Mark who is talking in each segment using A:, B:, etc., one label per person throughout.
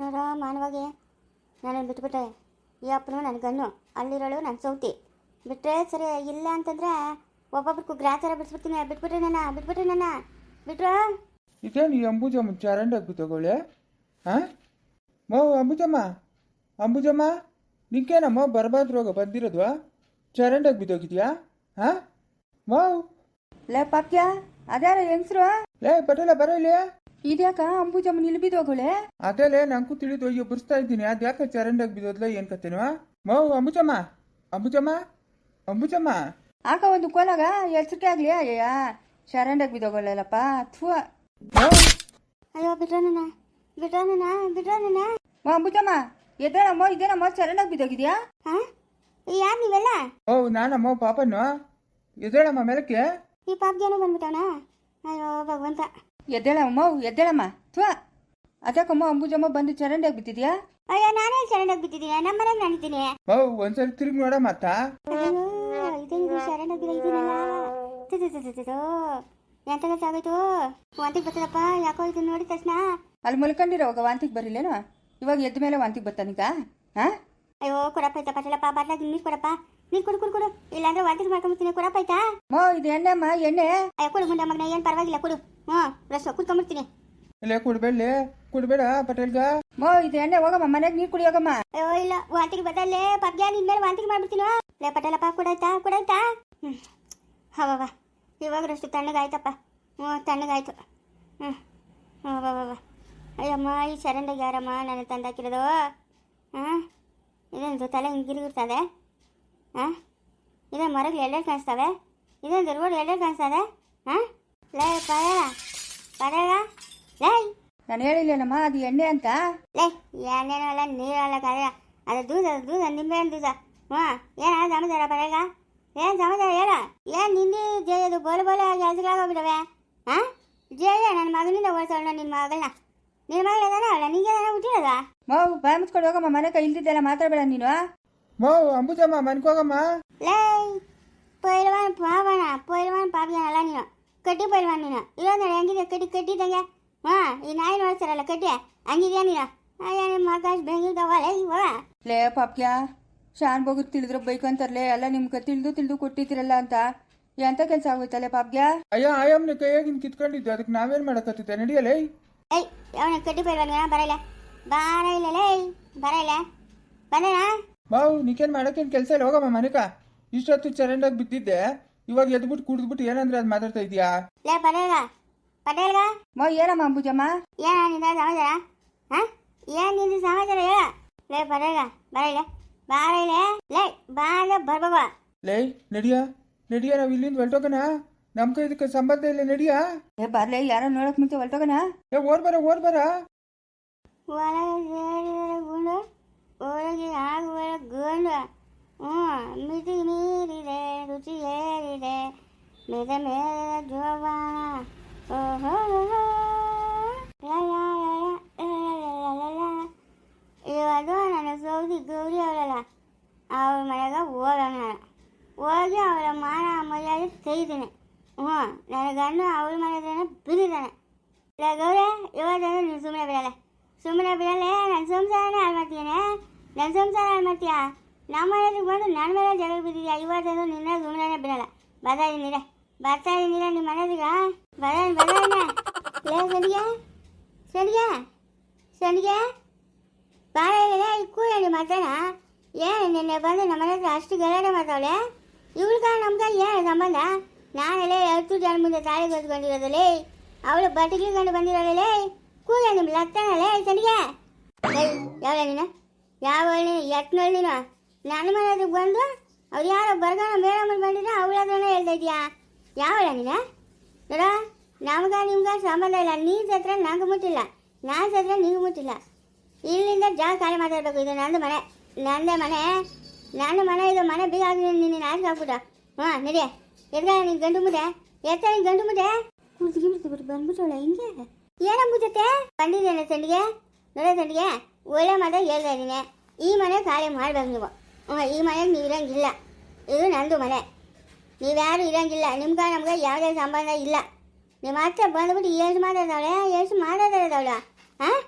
A: ನೋಡ ಮಾನವಾಗಿ. ನಾನು ಬಿಟ್ಬಿಟ್ಟೆ? ಈ ಅಪ್ಪನು ನನ್ನ ಗಣ್ಣು ಅಲ್ಲಿರೋಳು ನನ್ನ ಸೌತಿ. ಬಿಟ್ಟರೆ ಸರಿ ಇಲ್ಲ ಅಂತಂದ್ರೆ ಒಬ್ಬೊಬ್ರಿಗೂ ಗ್ರಾಚಾರ ಬಿಡಿಸ್ಬಿಡ್ತೀನಿ. ಬಿಟ್ಬಿಟ್ರೆ ನನ್ನ ಬಿಟ್ಬಿಟ್ರೆ ನನ್ನ. ಬಿಟ್ರು?
B: ಇದೇನು ಈ ಅಂಬುಜಮ್ಮ ಚರಂಡಿ ಬಿತ್ತೋಗೊಳ್ಳೆ ಹಾಂ ಮೋ ಅಂಬುಜಮ್ಮ ಅಂಬುಜಮ್ಮ ನಿಂಕೇನಮ್ಮ ಬರಬಾರ್ದು ರೋಗ ಬಂದಿರೋದು ಚರಂಡಾಗಿ ಬಿದ್ದೋಗಿದ್ಯಾ ಹಾಂ ಮೋ.
C: ಲೇ ಪಾಪ್ಯ ಅದ್ಯಾರ ಹೆಂಗ್ಸ್ರು?
B: ಲೇ ಪಟೇಲ ಬರೋ ಇಲ್ಲಿ.
C: ಇದ್ಯಾಕ ಅಂಬುಜಮ್ಮ ನಿಲ್ಬಿದೋಗಳೆ
B: ಅದಲ್ಲೇ ನಂಗೂ ತಿಳಿದು ಅಯ್ಯೋ ಬಿಡಿಸ್ತಾ ಇದ್ದೀನಿ. ಅದು ಯಾಕೆ ಚರಂಡಾಗಿ ಬಿದ್ದೋದ್ಲ? ಏನು ಕತ್ತೇನು ಮೌ ಅಂಬುಜಮ್ಮ ಅಂಬುಜಮ್ಮ ಅಂಬುಜಮ್ಮ.
C: ಆಕ ಒಂದು ಕೋಲಾಗ ಎಚ್ಚರಿಕೆ ಆಗ್ಲಿ ಅಯ್ಯ ಶರಂಡಾಗ ಬಿದ್ದೋಗಲ್ಲಪ್ಪ ಥೂ.
A: ಅಯ್ಯೋ ಬಿಡ್ರಣ್ಣ ಬಿಡ್ರಣ್ಣ ಬಿಡ್ರಣ್ಣ
C: ಮೋ ಅಂಬುಜಮ್ಮ ಎದ್ದೇನಮ್ಮ ಇದೇನಮ್ಮ ಚರಂಡಾಗಿ ಬಿದ್ದೋಗಿದ್ಯಾ
A: ಹಾಂ ಯಾರು ನೀವೆಲ್ಲ?
B: ಓ ನಾನಮ್ಮ ಪಾಪನ್ನು. ಎದ್ದೇಳಮ್ಮ ಮೇಲಕ್ಕೆ.
A: ಈ ಪಾಪ್ಗೇನೋ ಬಂದ್ಬಿಟ್ಟವನ? ಅಯ್ಯೋ ಭಗವಂತ.
C: ಎದ್ದೇಳಮ್ಮ ಎದ್ದೇಳಮ್ಮ. ತ್ವ ಅದಕ್ಕಮ್ಮ ಅಂಬುಜಮ್ಮ ಬಂದು ಚರಂಡಿಯಾಗಿ ಬಿದ್ದಿದ್ಯಾ?
A: ಅಯ್ಯೋ ನಾನೇ ಶರಣಾಗಿ ಬಿದ್ದಿದ್ದೀನಿ. ನಮ್ಮ ಮನೆಗೆ ನಾನಿದ್ದೀನಿ
B: ಓ ಒಂದ್ಸರಿ ತಿರುಗಿ ನೋಡ ಮತ್ತ
A: ಅಯ್ಯೋ ಇದೇನಿದು ಶರಣಾಗಿ ಇದೀನಲ್ಲ ಎಂತ ಕೆಲಸ ಆಗೋಯ್ತು? ವಾಂತಿಗೆ ಬರ್ತದಪ್ಪ. ಯಾಕೋ ಇದು ನೋಡಿದ ತಕ್ಷಣ.
C: ಅಲ್ಲಿ ಮಲ್ಕೊಂಡಿರೋವಾಗ ವಾಂತಿಗೆ ಬರಿಲ್ಲೇನು ಇವಾಗ ಎದ್ದ ಮೇಲೆ ವಾಂತಿಗೆ ಬರ್ತಾನೀಗ ಹಾ?
A: ಅಯ್ಯೋ ಕೊಡಪ್ಪ ಆಯ್ತಾ ಪಟೇಲಪ್ಪ ಬಾಟ್ಲಾಗಿ ನೀರು ಕೊಡಪ್ಪ. ನೀರು ಕೊಡು ಕೊಡು ಕೊಡು. ಇಲ್ಲಾಂದ್ರೆ ವಾಂತಿಗೆ ಮಾಡ್ಕೊಂಬಿಡ್ತೀನಿ ಕೊಡಪ್ಪ ಆಯ್ತಾ?
C: ಮೋ ಇದು ಎಣ್ಣೆಮ್ಮ ಎಣ್ಣೆ.
A: ಅಯ್ಯೋ ಕೊಡು ಮುಂದೆ ಮಗನ. ಏನು ಪರವಾಗಿಲ್ಲ ಕೊಡು. ಹ್ಞೂ ರಸ ಕುತ್ಕೊಂಡ್ಬಿಡ್ತೀನಿ
B: ಇಲ್ಲೇ ಕುಡ್ಬೇಡ್ಲಿ ಕುಡ್ಬೇಡ ಪಟೇಲ್ಗ.
C: ಮೋ ಇದು ಎಣ್ಣೆ ಹೋಗಮ್ಮ ಮನೆಗೆ ನೀರು ಕುಡಿಯೋಗಮ್ಮ.
A: ಅಯ್ಯೋ ಇಲ್ಲ ವಾಂತಿಗೆ ಬದಲ್ಲೇ ಪಬ್ಗ್ಯಾ ನಿನ್ ಮೇಲೆ ವಾಂತಿಗೆ ಮಾಡ್ಬಿಡ್ತೀನೋ. ಲೇ ಪಟೇಲಪ್ಪ ಕುಡಾಯ್ತಾ ಕೊಡಾಯ್ತಾ? ಹ್ಞೂ ಇವಾಗ ರಷ್ಟು ತಣ್ಣಗಾಯ್ತಪ್ಪ. ಹ್ಞೂ ತಣ್ಣಗಾಯ್ತು. ಹ್ಞೂ ಹ್ಞೂ ಬಾ ಅಯ್ಯಮ್ಮ ಈ ಚರಂಡಿಗೆ ಯಾರಮ್ಮ ನಾನು ತಂದಾಕಿರೋದು ಹಾಂ? ಇದೊಂದು ತಲೆ ಹಿಂಗಿರಿಗಿರ್ತದೆ ಹಾಂ? ಇದೇ ಮರಗಳು ಎಲ್ಲೆಲ್ಲಿ ಕಾಣಿಸ್ತವೆ? ಇದೊಂದು ರೋಡ್ ಎಲ್ಲೆಲ್ಲಿ ಕಾಣಿಸ್ತದೆ? ಹಾಂ? ಲೇ ಪರಳ ಪರಳ ಲೇ.
C: ನಾನು ಹೇಳಿಲ್ಲೇನಮ್ಮ ಅದು ಎಣ್ಣೆ ಅಂತ?
A: ಲೇ ಎಣ್ಣೆನೂ ಅಲ್ಲ ನೀರಲ್ಲ ಕರೆಯ ಅದು ದೂಧ ಅದು ದೂಧ ನಿಂಬೆ ದೂಧ ಹ್ಞೂ ಏನ ಸಮಾಚಾರ ಪರಗ? ಏನು ಸಮಾಚಾರ ಹೇಳ? ಏನು ನಿಂದಿ ಜಯದು ಬೋಲು ಬೋಲು ಕೆಲಸಗಳಾಗೋಗ್ಬಿಡವೆ ಹಾಂ? ಜಯ ನನ್ನ ಮಗನಿಂದ ಓಡಿಸೋಣ ನಿನ್ನ ಮಗಳನ್ನ. ನಿನ್ನ ಮಗಳು ಅದಾನ ಅವಳ? ನಿಂಗೆ ಹುಟ್ಟಿರೋದ?
C: ಮಾವು ಬಾಯ್ ಮುಚ್ಕೊಂಡು ಹೋಗಮ್ಮ ಮನೆ ಕೈ ಇಲ್ದಿದ್ದೆಲ್ಲ ಮಾತಾಡಬೇಡ ನೀನು.
B: ಮಾವು ಅಂಬುಜಮ್ಮ ಮನ್ಕೋಗಮ್ಮ.
A: ಲೇ ಕಟ್ಟಿ ಪೈಲ್ವಾನ್ ನೀನು? ಇಲ್ಲ ನೋಡಿ ಹಂಗಿದ್ಯಾ ಕಟ್ಟಿ ಕಟ್ಟಿದಂಗೆ ಹಾ ಈ ನಾಯಿ ನೋಡ್ತಾರಲ್ಲ ಕಟ್ಟಿ ಹಂಗಿದ್ಯಾ ನೀನು? ಅಯ್ಯ ನಿಮ್ಮ ಮಗ ಬೆಂಗಿದ್ದವ ಲೇ ಇವಾಗ
C: ಲೇ ಪಾಪ್ಯ ಶಾನ್ ಬೋಗು ತಿಳಿದ್ರು ಬೈಕ್ ಅಂತಾರಲೇ ಎಲ್ಲ ನಿಮ್ಗೆ ತಿಳಿದು ತಿಳಿದು ಕೊಟ್ಟಿದ್ರಲ್ಲ ಅಂತ. ಎಂತ ಕೆಲಸ ಆಗೋಯ್ತಲ್ಲ ಪಾಪ್ಯ?
B: ಅಯ್ಯ ಆಯಮ್ಮನ ಕೈಯಾಗಿನ ಕಿತ್ಕೊಂಡಿದ್ದು ಅದಕ್ಕೆ ನಾವೇನ್ ಮಾಡಕತ್ತಿದ್ದೆ? ನಡಿಯಲೇ?
A: ಏಯ್ ಅವನ ಕಟ್ಟಿ ಬರಲ್ಲ ಬಾರ ಇಲ್ಲ. ಲೇ ಬರಲ್ಲ ಬಂದನಾ?
B: ಬಾವು ನೀಕೇನ್ ಮಾಡಕ್ಕೇನ್? ಕೆಲಸ ಇಲ್ಲ ಹೋಗಮ್ಮ ಮನಕ ಇಷ್ಟೊತ್ತು ಚರಂಡಾಗಿ ಬಿದ್ದಿದ್ದೆ. ಇವಾಗ ಎದ್ಬಿಟ್ಟು ಕುಡಿದ್ಬಿಟ್ಟು ಏನಂದ್ರೆ ಅದು ಮಾತಾಡ್ತಾ ಇದೀಯಾ
A: ಲೇ ಪಟೇಲ್ಗ ಪಟೇಲ್ಗ.
C: ಮೋ ಏನಮ್ಮ ಅಂಬುಜಮ್ಮ
A: ಏನ ನಿಂದ ಸಮಾಚಾರ? ಹಾಂ? ಏನು ನಿಂದ ಸಮಾಚಾರ ಹೇಳ. ಲೇ ಪಟೇಲ್ಗ ಬರಲ್ಲ ಬಾರ ಇಲ್ಲ. ಲೇ ಬಾರ ಬರ್ಬವ
B: ಲೇ ನಡಿಯ? ನಡಿಯ ನಾವು ಇಲ್ಲಿಂದ ಹೊರಟೋಗೋಣ? ನಮ್ಮ ಕೈ ಇದಕ್ಕೆ ಸಂಬಂಧ ಇಲ್ಲ ನಡಿಯ?
C: ಏ ಬರ್ಲೆ ಯಾರೋ ನೋಡಕ್ ಮುಂಚೆ ಹೊಲ್ಟೋಗಣ
B: ಏ ಓಡ್ ಬರ ಓಡ್ ಬರ.
A: ಒಳಗೆ ಗುಂಡು ಒಳಗೆ ಆಗುವ ಗುಂಡು ಹ್ಞೂ ಮಿತಿ ಮೀರಿ ಮೆದ ಮೇಲೆ ಜೋಬಾನ ಓಹೋ ಲ ಲ ಲ ಲ ಲ ಲ ಲ. ಇವತ್ತು ನನ್ನ ಸೌದಿ ಗೌರಿ ಅವಳಲ್ಲ ಅವಳ ಮನೆಗೆ ಹೋಗೋಣ ನಾನು. ಹೋಗಿ ಅವಳ ಮಾನ ಮರ್ಯಾದೆ ತೆಗಿತೀನಿ ಹ್ಞೂ ನನ್ನ ಗಂಡು ಅವಳ ಮನೆಯದೇನೆ ಬಿದ್ದಿದ್ದಾನೆ ಲೇ ಗೌರಿ ಇವತ್ತಂದ್ರೆ ನೀನು ಸುಮ್ಮನೆ ಬಿಡಲ್ಲ ಸುಮ್ಮನೆ ಬಿಡಲ್ಲ ನನ್ನ ಸಂಸಾರನೇ ಹಾಳು ಮಾಡ್ತೀನಿ ನನ್ನ ಸಂಸಾರ ಹಾಳು ಮಾಡ್ತೀಯಾ ನಮ್ಮ ಮನೆಗೆ ಬಂದು ನನ್ನ ಮೇಲೆ ಜಗಳ ಬಿದ್ದಿದ್ಯಾ ಇವತ್ತಂದ್ರೆ ನಿನ್ನ ಸುಮ್ಮನೆ ಬಿಡಲ್ಲ ಬರ್ತಾ ಇದೀನಿರೆ ಬರ್ತಾ ಇದೀನಿರ ನಿಮ್ಮ ಮನೆದಿಗ ಬರೋಣ ಬರೋಣ ಲೇ ಸಂಡಿಗೆ ಸಂಡಿಗೆ ಸಂಡಿಗೆ ಬಾರ ಇಲ್ಲ ಕೂಡಲಿ ಮಾತಾಡ ಏನು ನಿನ್ನೆ ಬಂದು ನಮ್ಮ ಮನೆ ಹತ್ರ ಅಷ್ಟು ಗಲಾಟೆ ಮಾಡ್ತಾವಳೆ ಇವಳ್ಗ ನಮ್ಗ ಏನು ಸಂಬಂಧ ನಾನೆಲ್ಲ ಹತ್ತು ಜನ ಮುಂದೆ ತಾಳಿ ಕಟ್ಕೊಂಡಿರೋದಲ್ಲೇ ಅವಳು ಬಟ್ಟಿಗೆ ಕಂಡು ಬಂದಿರೋದಲ್ಲೇ ಕೂಗ ನಿಮ್ಮ ಲತ್ತನಲ್ಲೇ ಸನಿಗೆ ಯಾವ ನೀನು ಯಾವ ನೀನು ಎಟ್ನಳ್ಳಿ ನೀನು ನನ್ನ ಮನೆ ಹತ್ರಕ್ಕೆ ಬಂದು ಅವ್ರು ಯಾರೋ ಬರ್ಗಾನ ಮೇಡಮ್ ಬಂದಿದ್ರೆ ಅವಳ ಹತ್ರನೇ ಹೇಳ್ತಾ ಇದೀಯಾ ಯಾವಳ ನೀನು? ನೋಡ ನಮ್ಗ ನಿಮ್ಗ ಸಂಬಂಧ ಇಲ್ಲ. ನೀನ್ ಸತ್ರ ನಂಗೆ ಮುಟ್ಟಿಲ್ಲ. ನಾನು ಸತ್ರ ನಿಂಗೆ ಮುಟ್ಟಿಲ್ಲ. ಇಲ್ಲಿಂದ ಜಾಗ ಖಾಲಿ ಮಾತಾಡ್ಬೇಕು ಇದು ನಂದು ಮನೆ. ನಂದೇ ಮನೆ. ನನ್ನ ಮನೆ ಇದು ಮನೆ ಬೀಗ ಹಾಕಿ ನಿನ್ನ ನಾಚಿಕೆ ಹಾಕ್ಬಿಟ್ಟ ಹಾಂ ನಡಿಯ ಎದ್ಗ ನಿನ್ ಗಂಡು ಮುದೆ ಎತ್ತ ನಿನ್ ಗಂಡು ಮುದೆ ಕುಡ್ದು ಬಿಟ್ಟು ಬಂದ್ಬಿಟ್ಟವಳ ಹಿಂಗೆ. ಏನಂಬುತ್ತೆ ಬಂದಿದ್ದೇನೆ ಸಂಡಿಗೆ? ನೋಡೋ ಸಂಡಿಗೆ ಒಳ್ಳೆ ಮಾತ ಹೇಳ್ತಾ ಇದ್ದೀನಿ ಈ ಮನೆ ಖಾಲಿ ಮಾಡ್ಬೇಕು ನೀವು. ಹ್ಞೂ ಈ ಮನೆಗೆ ನೀವು ಇರಂಗಿಲ್ಲ. ಇದು ನಂದು ಮನೆ. ನೀವ್ಯಾರು ಇರಂಗಿಲ್ಲ ನಿಮ್ಗೆ ನಮ್ಗೆ ಯಾವುದೇ ಸಂಬಂಧ ಇಲ್ಲ ನಿಮ್ಮ ಅತ್ತೆ ಬಂದ್ಬಿಟ್ಟು ಎಷ್ಟು ಮಾತಾಡ್ತಾವಳೆ ಎಷ್ಟು ಮಾತಾಡ್ತಾಳೆ ಹಾಂ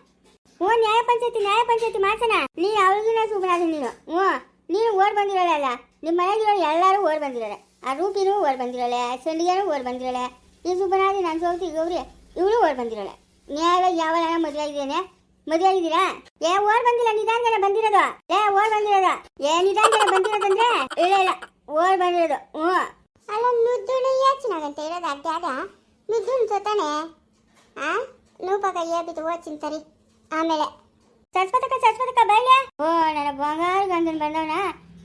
A: ಓ ನ್ಯಾಯ ಪಂಚಾಯತಿ ನ್ಯಾಯ ಪಂಚಾಯತಿ ಮಾಡ್ಸೋಣ ನೀನು ಅವಳಿಗಿನ ಸುಮ್ಮನಾದ ನೀನು ಹ್ಞೂ ನೀನು ಓಡ್ ಬಂದಿರೋಲ್ಲ ನಿಮ್ಮ ಮನೆಗಿರೋ ಎಲ್ಲರೂ ಓಡ್ ಬಂದಿರೋಳೆ ಆ ರೂಪಿನೂ ಓಡ್ ಬಂದಿರೋಳೆ ಸಂಡಿಗೆನೂ ಓಡ್ ಬಿರೋಳೆ ಈ ಸುಬ್ಬನಾದಿ ನಾನು ಸೋಲ್ತಿ ಗೌರಿ ಇವಳು ಓಡ್ ಬಂದಿರೋಳೆ ನ್ಯಾಯ ಯಾವ ಮದುವೆ ಆಗಿದ್ದೇನೆ ಮದುವೆ ಆಗಿದ್ದೀರಾ ಏ ಓಡ್ ಬಂದಿಲ್ಲ ನಿಧಾನದಲ್ಲ ಬಂದಿರೋದು ಏ ಓಡ್ ಬಂದಿರೋದು ಏ ನಿಧಾನದಲ್ಲ ಬಂದಿರೋದಂದ್ರೆ ಇಲ್ಲ ಇಲ್ಲ ಓಡ್ ಬಂದಿರೋದು ಹ್ಞೂ ಅಲ್ಲ ನುದ್ದುನು ಯೋಚನಾಗಂತ ಇರೋದು ಅಡ್ಡಾದ ನುದ್ದುನ್ ಸೊತಾನೆ ಆ? ನೂಪಕ ಏಬಿತು ಸರಿ ಆಮೇಲೆ ಸಸ್ಪತಕ ಸಸ್ಪತಕ ಬೈಲೆ ಓ, ನನ್ನ ಬಂಗಾರ ಗಂಧನ್ ಬಂದವನ?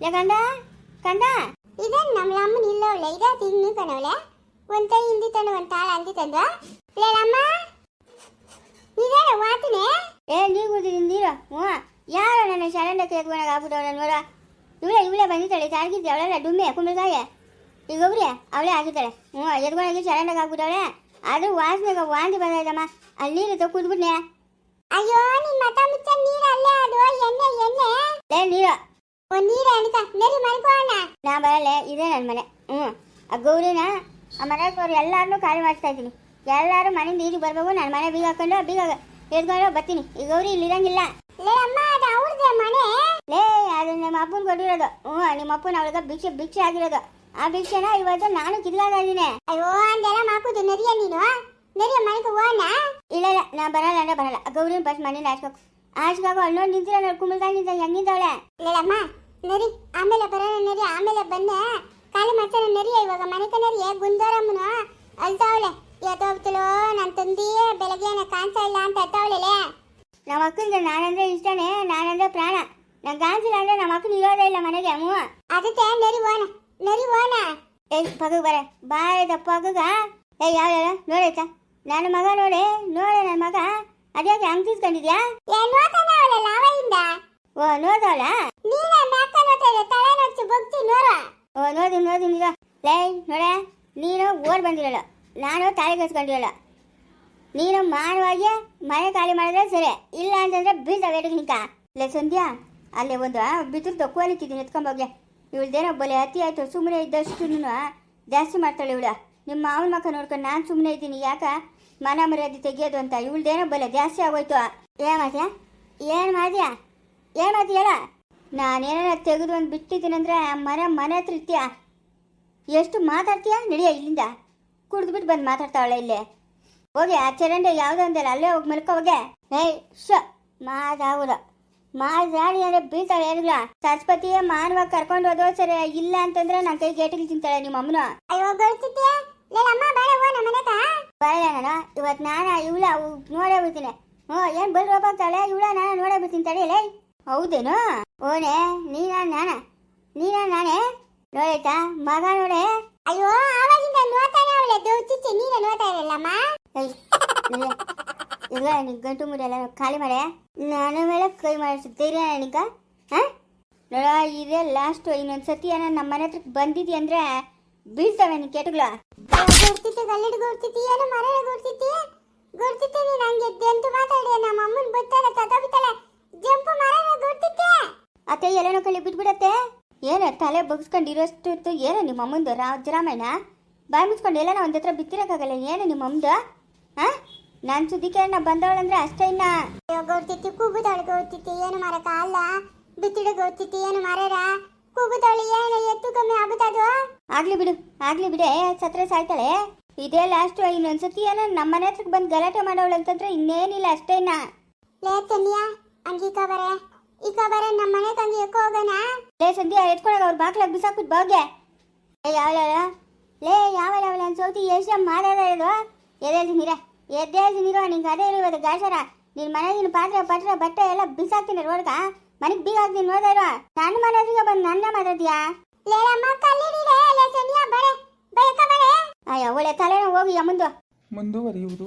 A: ಲೇ ಗಂಧ ಕಂದ ಇದನ್ ನಮ್ಮ ಅಮ್ಮನ ಇಲ್ಲವಳೆ? ಇದ ತಿನ್ನು ಕಣವಳೆ? ಕೈ ಹಿಂದಿ ತಂದು, ಒಂದ್ ತಾಳ ಅಂದಿ ಲೇ ಇದೇನ ವಾತನೆ? ಏ ನೀರು ಕುದಿದ್ದೀನಿ ನೀರು ಹ್ಞೂ. ಯಾರು ನನ್ನ ಶರಣಕ್ಕೆ ಎತ್ಕೊಂಡಾಗ ಆಗ್ಬಿಟ್ಟವಳ ನೋಡ. ಇವಳೆ ಇವಳೆ ಬಂದಿದ್ದಾಳೆ ತಾಗಿದ್ದೆ ಅವಳೆಲ್ಲ ಡುಮ್ಮೆ, ಕುಂಬಳಕಾಯಿ. ಈಗ ಒಬ್ರಿ ಅವಳೇ ಆಗಿದ್ದಾಳೆ ಹ್ಞೂ ಎದ್ಕೊಂಡಾಗಿ ಶರಣಕ್ಕೆ ಆಗ್ಬಿಟ್ಟವಳೆ ಆದ್ರೂ ವಾಸನೆಗ ವಾಂತಿ ಬಂದೈತಮ್ಮ ಅಲ್ಲಿ ನೀರು ಕುದ್ಬಿಟ್ನೆ ಅಯ್ಯೋ ನಿನ್ ಮತ ಮುಚ್ಚ ನೀರು ಅಲ್ಲೇ ಅದು ಎಣ್ಣೆ ಎಣ್ಣೆ ಲೇ ನೀರು ಓ ನೀರು ಅನಿತ ನರಿ ಮಲ್ಕೋಣ ನಾ ಬರಲ್ಲ ಇದೇ ನನ್ನ ಮನೆ ಹ್ಞೂ ಆ ಗೌರಿನ ಆ ಮನೆಯವ್ರು ಎಲ್ಲಾರನ್ನೂ ಖಾಲಿ ಮಾಡಿಸ್ತಾ ಇದ್ದೀನಿ ಎಲ್ಲಾರು ಮನೆಯಿಂದ ಈಚೆ ಬರ್ಬೇಕು ನಾನು ಮನೆ ಬೀಗ ಹಾಕೊಂಡು ಬೀಗ ಎದ್ಕೊಂಡು ಬರ್ತೀನಿ ಈ ಗೌರಿ ಇಲ್ಲಿ ಇರಂಗಿಲ್ಲ ಲೇ ಅಮ್ಮ ಅದು ಅವ್ರದ್ದೇ ಮನೆ ಲೇ ಅದು ನಿಮ್ಮ ಅಪ್ಪನ ಕೊಟ್ಟಿರೋದು ಹ್ಞೂ ನಿಮ್ಮ ಅಪ್ಪನ ಅವಳಿಗೆ ಭಿಕ್ಷೆ ಭಿಕ್ಷೆ ಆಗಿರೋದು ಆ ಇವತ್ತು ನಾನು ಕಿತ್ಲಾಗ ಇದ್ದೀನಿ ಅಯ್ಯೋ ಅಂದೆಲ್ಲ ಮಾಕುದು ನರಿಯ ನೀನು? ನರಿಯ ಮನೆಗೆ ಹೋಗೋಣ? ಇಲ್ಲ ಇಲ್ಲ ನಾ ಬರಲ್ಲ ಅಂದ್ರೆ ಬರಲ್ಲ. ಗೌರಿನ ಬಸ್ ಮನೆ ಹಾಸ್ಬೇಕು. ಆಡ್ಸ್ಬೇಕು ಅಲ್ಲೋಡ್ ನಿಂತಿರ ನೋಡಿ ಕುಂಬಳಕಾಯಿ ನಿಂತ ಹೆಂಗಿದ್ದಾಳೆ? ಇಲ್ಲಮ್ಮ ನರಿ ಆಮೇಲೆ ಬರೋಣ ನರಿ ಆಮೇಲೆ ಬಂದೆ ಖಾಲಿ ಮಾಡ್ತಾನ ನರಿಯ ಇವಾಗ. ಮನೆ ನರಿಯ ಗುಂದೋರಮ್ಮನ ಅಳ್ತಾವಳೆ ಎದ್ದೋಗ್ತಿಲೋ ನನ್ನ ತಂದಿ ಬೆಳಗ್ಗೆ ಕಾಣ್ತಾ ಇಲ್ಲ ಅಂತ ಎತ್ತವಳೆ ನಮ್ಮ ಅಕ್ಕನಿಗೆ ನಾನಂದ್ರೆ ಇಷ್ಟನೇ ನಾನಂದ್ರೆ ಪ್ರಾಣ. ನಂಗೆ ಕಾಣಿಸಿಲ್ಲ ಅಂದ್ರೆ ನಮ್ಮ ಅಕ್ಕನ ಇರೋದೇ ಇಲ್ಲ ಮನೆಗೆ ಅದಕ್ಕೆ ನರಿ ಹೋಣ ನರಿ ಹೋಣ ಏಯ್ ಪಗಗ್ ಬರ. ಬಾಯ್ ಪಗಗ. ಏ ಯಾವ ನೋಡಾಯ್ತಾ ನನ್ನ ಮಗ ನೋಡಿ. ನೋಡಿ ನನ್ನ ಮಗ. ಅದ್ಯಾಕೆ ಹಂಗ್ ತಿಸ್ಕೊಂಡಿದ್ಯಾ ಓ ನೋದವಳ ಓ ನೋದಿ ನೋದಿ ಈಗ. ಲೇ ನೋಡ. ನೀನು ಓಡ್ ಬಂದಿರಲ್ಲ. ನಾನು ತಾಳಿ ಕಸ್ಕೊಂಡಿರಲ್ಲ ನೀನು ಮಾಡುವಾಗೆ ಮನೆ ಖಾಲಿ ಮಾಡಿದ್ರೆ ಸರಿ. ಇಲ್ಲ ಅಂತಂದ್ರೆ ಬೀಜ ನಿಂಕ? ಲೇ ಸಂಧ್ಯಾ ಅಲ್ಲೇ ಒಂದು ಬಿದ್ರು ತಕ್ಕೋಲಿಕ್ಕಿದ್ದೀನಿ ಎತ್ಕೊಂಬೋಗೆ ಇವಳ್ದೇನೋ ಬಲೆ ಅತಿ ಆಯ್ತು ಸುಮ್ಮನೆ ಇದ್ದಷ್ಟು ಜಾಸ್ತಿ ಮಾಡ್ತಾಳೆ ಇವಳ. ನಿಮ್ಮ ಮಾವನ ಮಕ್ಕ ನೋಡ್ಕೊಂಡು ನಾನು ಸುಮ್ಮನೆ ಇದ್ದೀನಿ, ಯಾಕ? ಮನ ಮರ್ಯಾದೆ ತೆಗಿಯೋದು ಅಂತ. ಇವಳ್ದೇನೋ ಬಲೆ ಜಾಸ್ತಿ ಆಗೋಯ್ತು. ಏನ್ ಮಾಡ್ತೀಯ? ಏನು ಮಾಡ್ತೀಯಾ? ಏನು ಮಾಡ್ತೀಯ ಹೇಳ? ನಾನೇನಾರ ತೆಗೆದು ಒಂದು ಬಿಟ್ಟಿದ್ದೀನಂದ್ರೆ ಮನೆ ಮನೆ ಹತ್ರ ಇರ್ತೀಯ? ಎಷ್ಟು ಮಾತಾಡ್ತೀಯ? ನಡೆಯ ಇಲ್ಲಿಂದ. ಕುಡಿದ್ಬಿಟ್ಟು ಬಂದು ಮಾತಾಡ್ತಾವಳೆ ಇಲ್ಲೇ. ಹೋಗಿ ಆ ಚರಂಡಿ ಯಾವುದೋ ಅಂದಲ್ಲ ಅಲ್ಲೇ ಹೋಗಿ ಮಲ್ಕೋ, ಹೋಗೆ. ಏಯ್ ಶ ಮಾತಾವುದ ಮಾತಾಡಿ ಅಂದ್ರೆ ಬೀಳ್ತಾಳೆ ಏನಿಲ್ಲ ಸರಸ್ವತಿಯೇ ಮಾನವಾಗಿ ಕರ್ಕೊಂಡು ಹೋದೋ ಸರಿ ಇಲ್ಲ ಅಂತಂದ್ರೆ ನನ್ನ ಕೈ ಗೇಟಿಗೆ ತಿಂತಾಳೆ ನಿಮ್ಮ ಅಮ್ಮನ. ಅಯ್ಯೋ ಬರ್ತಿದ್ಯಾ ಬರಲ್ಲ ನಾನು? ಇವತ್ತು ನಾನು ಇವಳ ನೋಡೇ ಬಿಡ್ತೀನಿ. ಹ್ಞೂ ಏನು ಬಲ್ ಹೋಗ್ತಾಳೆ ಇವಳ ನಾನು ನೋಡೇ ಬಿಡ್ತೀನಿ ತಡೆಯಲೇ ಹೌದೇನು? ಓನೆ ನೀನಾ ನಾನ? ನೀನಾ ನಾನೇ? ನೋಡಾಯ್ತಾ ಮಗ ನೋಡೆ? ಅಯ್ಯೋ ಆವಾಗಿಂದ ನೋಡ್ತಾನೆ ಅವಳೆ. ದೌಚಿಚ್ಚಿ ನೀನೇ ನೋಡ್ತಾ ಇರಲ್ಲಮ್ಮ ಈಗ ನಿನ್ ಗಂಟು ಮುರಿ ಎಲ್ಲ ಖಾಲಿ ಮಾಡೆ. ನಾನು ಮೇಲೆ ಕೈ ಮಾಡಿಸ್ ಧೈರ್ಯ ನನಗ? ಹಾ? ನೋಡ ಇದೇ ಲಾಸ್ಟ್ ಇನ್ನೊಂದ್ ಸತಿ ಏನೋ ನಮ್ಮ ಮನೆ ಹತ್ರಕ್ಕೆ ಬಂದಿದ್ದಿ ಅಂದ್ರೆ ಬೀಳ್ತವೆ ನೀನ್ ಕೆಟಗಳು ಗುರ್ತಿತ್ತು ಗಲ್ಲಿಡ್ ಗುರ್ತಿತ್ತು ಏನು ಮರ ಗುರ್ತಿತ್ತು ಗುರ್ತಿತ್ತು ನೀನು ಹಂಗೆ ಎಂತು ಮಾತಾಡಿ ನಮ್ಮ ಅಮ್ಮನ ಬತ್ತಾಳೆ ತಗೋಬಿತ್ತಾಳೆ ಜಂಪು ಮರ ಗುರ್ತಿತ್ತೆ ಅತ್ತೆ ಎಲ್ಲನೋ ಕಲಿ ಬಿಟ್ಬಿಡತ್ತೆ ಏನು ತಲೆ ಬಗ್ಸ್ಕೊಂಡಿರೋಷ್ಟು ಏನು ನಿಮ್ಮ ಅಮ್ಮಂದು ರಾಜರಾಮಾಯಣ ಬಾಯ್ ಮುಚ್ಕೊಂಡು ಎಲ್ಲ ಒಂದ್ ಹತ್ರ ಬಿತ್ತಿರಕ್ಕಾಗಲ್ಲ ಏನು ನಿಮ್ಮ ಅಮ್ಮದು? ಹಾ? ನಾನು ಬಂದವಳು ಬಂದವಳಂದ್ರೆ ಅಷ್ಟೇ ಇನ್ನ. ಗೌರ್ತಿತ್ತಿ ಕೂಗುದಾಳು ಗೌರ್ತಿತ್ತಿ ಏನು ಮಾರಕ? ಅಲ್ಲ ಬಿತ್ತಿಡ ಗೊತ್ತಿತ್ತು ಏನು ಮರರ? ಕೂಗುದಾಳು ಏನು ಎತ್ತು ಕಮ್ಮಿ ಆಗುತ್ತದು ಆಗ್ಲಿ ಬಿಡು ಆಗ್ಲಿ ಬಿಡೆ ಸತ್ರ ಸಾಯ್ತಾಳೆ. ಇದೇ ಲಾಸ್ಟ್ ಇನ್ನೊಂದ್ಸತಿ ಏನೋ ನಮ್ಮ ಮನೆ ಹತ್ರಕ್ಕೆ ಬಂದು ಗಲಾಟೆ ಮಾಡೋಳು ಅಂತಂದ್ರೆ ಇನ್ನೇನಿಲ್ಲ ಅಷ್ಟೇ ಇನ್ನ. ಲೇ ತನ್ಯ ಅಂಗೀಕ ಬರೆ. ಈಗ ಬರೆ ನಮ್ಮ ಮನೆ ತಂಗಿ ಎಕ್ಕ ಹೋಗೋಣ? ಲೇ ಸಂಧ್ಯಾ ಎತ್ಕೊಳಗ ಅವ್ರ ಬಾಗ್ಲಾಗ ಬಿಸಾಕ್ಬಿಟ್ಟು ಬಾಗೆ. ಲೇ ಯಾವಳ ಲೇ ಯಾವಳ ಅವಳ ಅನ್ಸೋತಿ ಎಷ್ಟು ಮಾಡೋದ ಎದೆ ಎದ್ದೇಳ್ತೀನಿರ ಎದ್ದೇಳ್ತೀನಿರೋ ನಿಂಗೆ ಅದೇ ಇರೋದು ಗಾಸರ ನಿನ್ನ ಮನೆಗಿನ ಪಾತ್ರೆ ಪಟ್ರೆ ಬಟ್ಟೆ ಎಲ್ಲ ಬಿಸಾಕ್ತೀನಿ ರೋಡ್ಗ ಮನೆಗೆ ಬೀಗ ಹಾಕ್ತೀನಿ ನೋಡ್ತಾ ಇರೋ ನನ್ನ ಮನೆ ಹತ್ರ ಬಂದು ನನ್ನ ಮಾತಾಡ್ತೀಯಾ ಅಯ್ಯ ಒಳ್ಳೆ ತಲೆನೋ ಹೋಗಿ ಮುಂದು.
B: ಮುಂದುವರಿಯುವುದು.